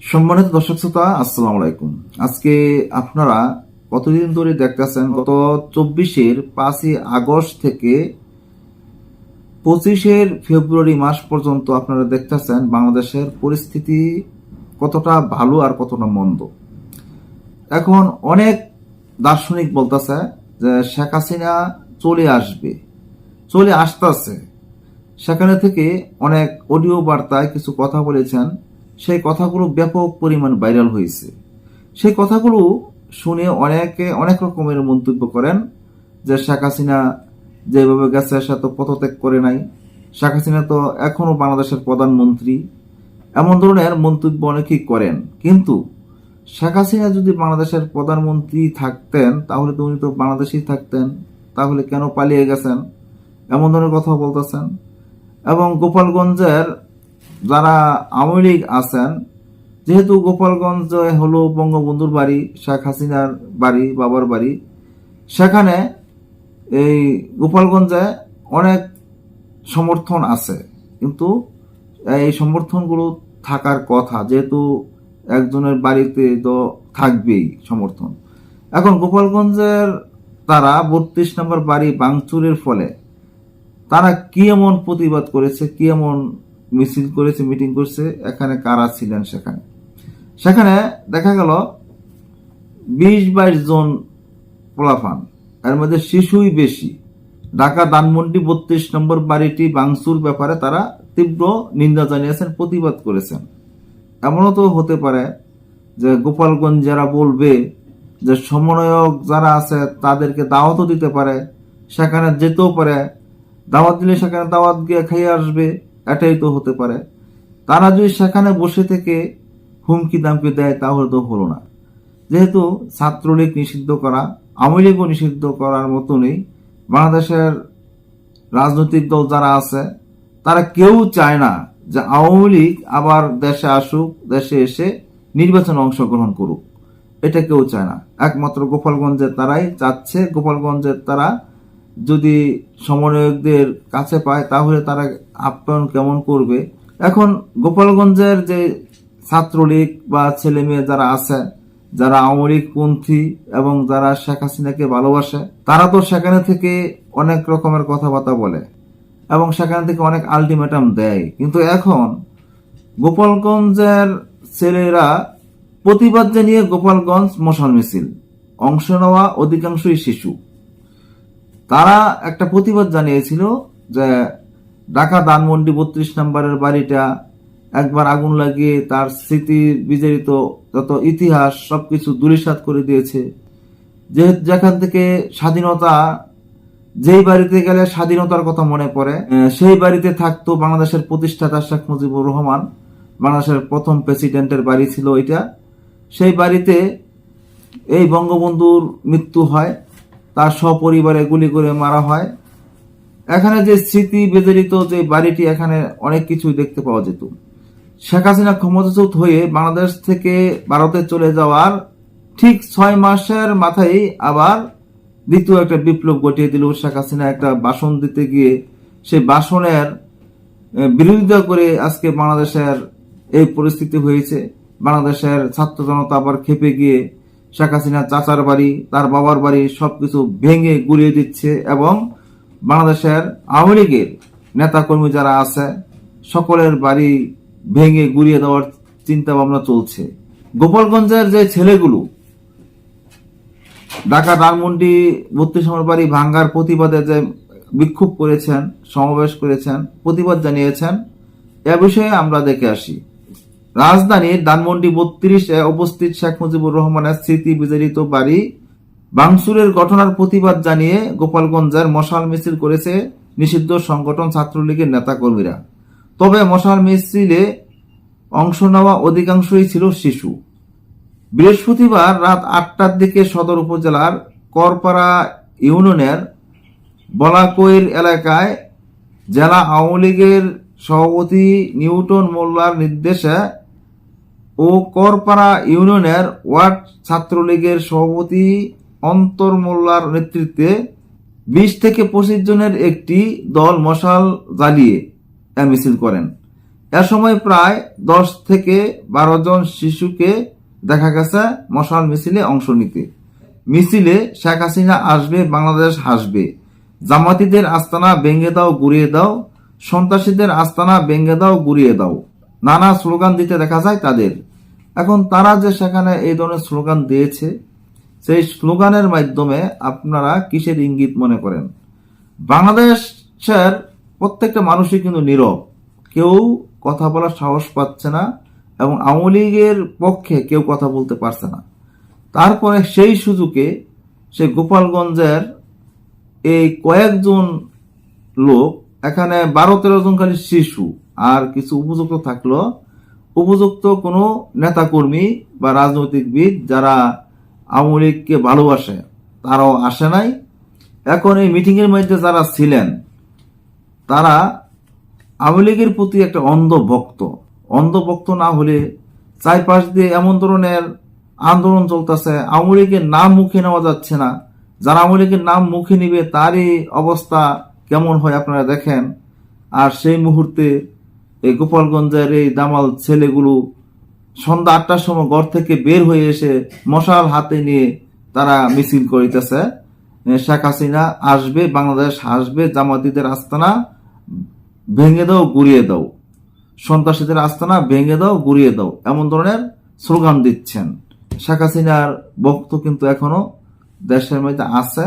সম্মানিত দর্শক শ্রোতা, আসসালামু আলাইকুম। আজকে আপনারা কতদিন ধরে দেখতেছেন, গত চব্বিশের পাঁচই আগস্ট থেকে পঁচিশের ফেব্রুয়ারি মাস পর্যন্ত আপনারা দেখতেছেন বাংলাদেশের পরিস্থিতি কতটা ভালো আর কতটা মন্দ। এখন অনেক দার্শনিক বলতেছে যে শেখ হাসিনা চলে আসবে, চলে আসতেছে। সেখানে থেকে অনেক অডিও বার্তায় কিছু কথা বলেছেন সেই কথাগুলো ব্যাপক পরিমাণ ভাইরাল হয়েছে। সেই কথাগুলো শুনে অনেকে অনেক রকমের মন্তব্য করেন যে শেখ হাসিনা যেভাবে গেছে, সে তো করে নাই। শেখ হাসিনা তো এখনও বাংলাদেশের প্রধানমন্ত্রী। এমন ধরনের মন্তব্য অনেকেই করেন। কিন্তু শেখ হাসিনা যদি বাংলাদেশের প্রধানমন্ত্রী থাকতেন, তাহলে তো উনি তো বাংলাদেশেই থাকতেন। তাহলে কেন পালিয়ে গেছেন? এমন ধরনের কথা বলতেছেন। এবং গোপালগঞ্জের যারা আওয়ামী লীগ আছেন, যেহেতু গোপালগঞ্জ, হলো বঙ্গবন্ধুর বাড়ি, শেখ হাসিনার বাড়ি, বাবার বাড়ি, সেখানে এই গোপালগঞ্জে অনেক সমর্থন আছে। কিন্তু এই সমর্থনগুলো থাকার কথা, যেহেতু একজনের বাড়িতে তো থাকবেই সমর্থন। এখন গোপালগঞ্জের তারা বত্রিশ নম্বর বাড়ি ভাঙচুরের ফলে, তারা কি এমন প্রতিবাদ করেছে, কি এমন মিছিল করেছে, মিটিং করছে, এখানে কারা ছিলেন সেখানে? সেখানে দেখা গেল বিশ বাইশ জন পোলাফান, এর মধ্যে শিশুই বেশি। ঢাকা ধানমন্ডি বত্রিশ নম্বর বাড়িটি ভাঙচুর ব্যাপারে তারা তীব্র নিন্দা জানিয়েছেন, প্রতিবাদ করেছেন। এমনও তো হতে পারে যে গোপালগঞ্জ যারা বলবে যে সমন্বয়ক যারা আছে তাদেরকে দাওয়াতও দিতে পারে, সেখানে যেতেও পারে। দাওয়াত দিলে সেখানে দাওয়াত গিয়ে খেয়ে আসবে। এটাই তো হতে পারে। তারা যদি সেখানে বসে থেকে হুমকি দামকি দেয়, তাহলে তো হলো না। যেহেতু ছাত্রলীগ নিষিদ্ধ করা, আওয়ামী লীগও নিষিদ্ধ করার মতনই বাংলাদেশের রাজনৈতিক দল যারা আছে, তারা কেউ চায় না যে আওয়ামী লীগ আবার দেশে আসুক, দেশে এসে নির্বাচনে অংশগ্রহণ করুক। এটা কেউ চায় না। একমাত্র গোপালগঞ্জের তারাই চাচ্ছে। গোপালগঞ্জের তারা যদি সমন্বয়কদের কাছে পায়, তাহলে তারা আপ্যায়ন কেমন করবে? এখন গোপালগঞ্জের যে ছাত্রলীগ বা ছেলে মেয়ে যারা আছে যারা আওয়ামী লীগ পন্থী এবং যারা শেখ হাসিনাকে ভালোবাসে, তারা তো সেখানে থেকে অনেক রকমের কথাবার্তা বলে এবং সেখান থেকে অনেক আলটিমেটাম দেয়। কিন্তু এখন গোপালগঞ্জের ছেলেরা প্রতিবাদ জানিয়ে গোপালগঞ্জ মশাল মিছিল। অংশ নেওয়া অধিকাংশই শিশু। তারা একটা প্রতিবাদ জানিয়েছিল যে ঢাকা দানমন্ডি বত্রিশ নম্বরের বাড়িটা একবার আগুন লাগিয়ে তার স্মৃতি বিজড়িত যত ইতিহাস সবকিছু দুলিশাত করে দিয়েছে। যেহেতু যেখান থেকে স্বাধীনতা, যেই বাড়িতে গেলে স্বাধীনতার কথা মনে পড়ে সেই বাড়িতে থাকতো বাংলাদেশের প্রতিষ্ঠাতা শেখ মুজিবুর রহমান। বাংলাদেশের প্রথম প্রেসিডেন্টের বাড়ি ছিল এটা সেই বাড়িতে এই বঙ্গবন্ধুর মৃত্যু হয়। তার সপরিবারে গুলি করে মারা হয়। এখানে যে স্মৃতি বেজড়িত যে বাড়িটি, এখানে অনেক কিছুই দেখতে পাওয়া যেত। শেখ হাসিনা ক্ষমতাচ্যুত হয়ে বাংলাদেশ থেকে ভারতে চলে যাওয়ার ঠিক ছয় মাসের মাথায় আবার দ্বিতীয় একটা বিপ্লব ঘটিয়ে দিল শেখ হাসিনা। একটা বাসন দিতে গিয়ে সেই বাসনের বিরোধিতা করে আজকে বাংলাদেশের এই পরিস্থিতি হয়েছে। বাংলাদেশের ছাত্র জনতা আবার খেপে গিয়ে শেখ হাসিনা চাচার বাড়ি, তার বাবার বাড়ি সবকিছু ভেঙে গুড়িয়ে দিচ্ছে এবং বাংলাদেশের আওয়ামী লীগের নেতাকর্মী যারা আছে, সকলের বাড়ি ভেঙে গুড়িয়ে দেওয়ার চিন্তা ভাবনা চলছে। গোপালগঞ্জের যে ছেলেগুলো, ঢাকা ধানমন্ডি বত্রিশ নম্বর বাড়ি ভাঙ্গার প্রতিবাদে যে বিক্ষোভ করেছেন, সমাবেশ করেছেন, প্রতিবাদ জানিয়েছেন, এ বিষয়ে আমরা দেখে আসি। রাজধানীর ধানমন্ডি বত্রিশে উপস্থিত শেখ মুজিবুর রহমানের স্মৃতি বিজড়িত বাড়ি বাংসুরের ঘটনার প্রতিবাদ জানিয়ে গোপালগঞ্জের মশাল মিছিল করেছে নিষিদ্ধ সংগঠন ছাত্রলীগের নেতাকর্মীরা। তবে মশাল মিছিলে অংশ নেওয়া অধিকাংশই ছিল শিশু। বৃহস্পতিবার রাত আটটার দিকে সদর উপজেলার করপাড়া ইউনিয়নের বলাকৈর এলাকায় জেলা আওয়ামী লীগের সভাপতি নিউটন মোল্লার নির্দেশে ও করপাড়া ইউনিয়নের ওয়ার্ড ছাত্রলীগের সভাপতি অন্তর মোল্লার নেতৃত্বে বিশ থেকে পঁচিশ জনের একটি দল মশাল জ্বালিয়ে মিছিল করেন। এ সময় প্রায় দশ থেকে বারো জন শিশুকে দেখা গেছে মশাল মিছিলে অংশ নিতে। মিছিলে শেখ হাসিনা আসবে, বাংলাদেশ হাসবে। জামাতিদের আস্তানা ভেঙে দাও, গুড়িয়ে দাও। সন্ত্রাসীদের আস্তানা ভেঙে দাও, গুড়িয়ে দাও। নানা স্লোগান দিতে দেখা যায় তাদের। এখন তারা যে সেখানে এই ধরনের স্লোগান দিয়েছে, সেই স্লোগানের মাধ্যমে আপনারা কিসের ইঙ্গিত মনে করেন? বাংলাদেশের প্রত্যেকটা মানুষই কিন্তু নীরব। কেউ কথা বলার সাহস পাচ্ছে না এবং আওয়ামী লীগের পক্ষে কেউ কথা বলতে পারছে না। তারপরে সেই সুযোগে সে গোপালগঞ্জের এই কয়েকজন লোক, এখানে বারো তেরো জন খালি শিশু। আর কিছু উপযুক্ত থাকল। উপযুক্ত কোনো নেতাকর্মী বা রাজনৈতিকবিদ যারা আওয়ামী লীগকে ভালোবাসে, তারাও আসে নাই। এখন এই মিটিংয়ের মধ্যে যারা ছিলেন, তারা আওয়ামী লীগের প্রতি একটা অন্ধভক্ত। অন্ধভক্ত না হলে চারপাশ দিয়ে এমন ধরনের আন্দোলন চলতেছে, আওয়ামী লীগের নাম মুখে নেওয়া যাচ্ছে না। যারা আওয়ামী লীগের নাম মুখে নিবে, তারই অবস্থা কেমন হয় আপনারা দেখেন। আর সেই মুহূর্তে এই গোপালগঞ্জের এই দামাল ছেলেগুলো সন্ধ্যা আটটার সময় ঘর থেকে বের হয়ে এসে মশাল হাতে নিয়ে তারা মিছিল করিতেছে। শেখ হাসিনা আসবে, বাংলাদেশ আসবে জামাতিদের আস্তানা ভেঙে দাও, গুড়িয়ে দাও। সন্ত্রাসীদের আস্তানা ভেঙে দাও, গুড়িয়ে দাও, এমন ধরনের স্লোগান দিচ্ছেন। শেখ হাসিনার বক্ত কিন্তু এখনও দেশের মধ্যে আছে,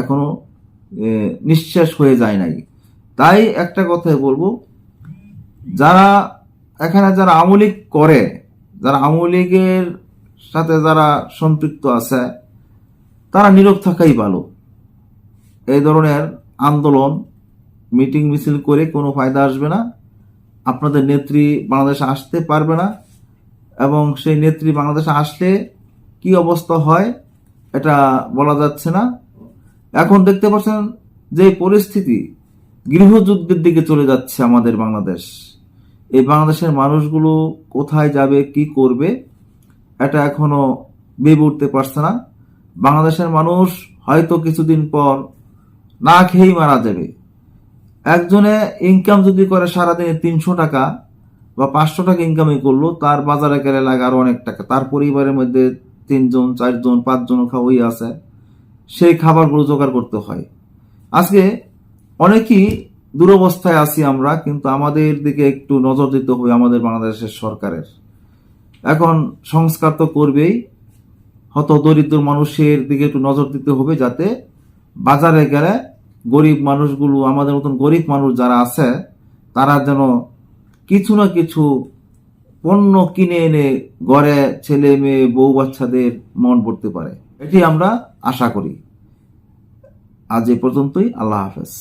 এখনও নিঃশেষ হয়ে যায় নাই। তাই একটা কথাই বলব যারা এখানে যারা আমলিক করে, যারা আওয়ামী লীগের সাথে যারা সম্পৃক্ত আছে, তারা নীরব থাকাই ভালো। এই ধরনের আন্দোলন, মিটিং মিছিল করে কোনো ফায়দা আসবে না। আপনাদের নেত্রী বাংলাদেশে আসতে পারবে না এবং সেই নেত্রী বাংলাদেশে আসলে কি অবস্থা হয় এটা বলা যাচ্ছে না। এখন দেখতে পাচ্ছেন যে পরিস্থিতি গৃহযুদ্ধের দিকে চলে যাচ্ছে আমাদের বাংলাদেশ। এই বাংলাদেশের মানুষগুলো কোথায় যাবে, কি করবে, এটা এখনও ভেবে উঠতে পারছে না। বাংলাদেশের মানুষ হয়তো কিছুদিন পর না খেয়েই মারা যাবে। একজনে ইনকাম যদি করে সারাদিনে তিনশো টাকা বা পাঁচশো টাকা ইনকামই করল, তার বাজারে গেলে লাগে আরও অনেক টাকা। তার পরিবারের মধ্যে তিনজন, চারজন, পাঁচজন খাওয়াই আছে। সেই খাবারগুলো জোগাড় করতে হয়। আজকে অনেকেই দুরবস্থায় আছি আমরা, কিন্তু আমাদের দিকে একটু নজর দিতে হবে আমাদের বাংলাদেশের সরকারের। এখন সংস্কার তো করবেই, হত দরিদ্র মানুষের দিকে একটু নজর দিতে হবে যাতে বাজারে গেলে গরিব মানুষগুলো, আমাদের মতন গরিব মানুষ যারা আছে, তারা যেন কিছু না কিছু পণ্য কিনে এনে ঘরে ছেলে মেয়ে, বউ বাচ্চাদের মন পড়তে পারে। এটি আমরা আশা করি। আজ এ পর্যন্তই, আল্লাহ হাফেজ।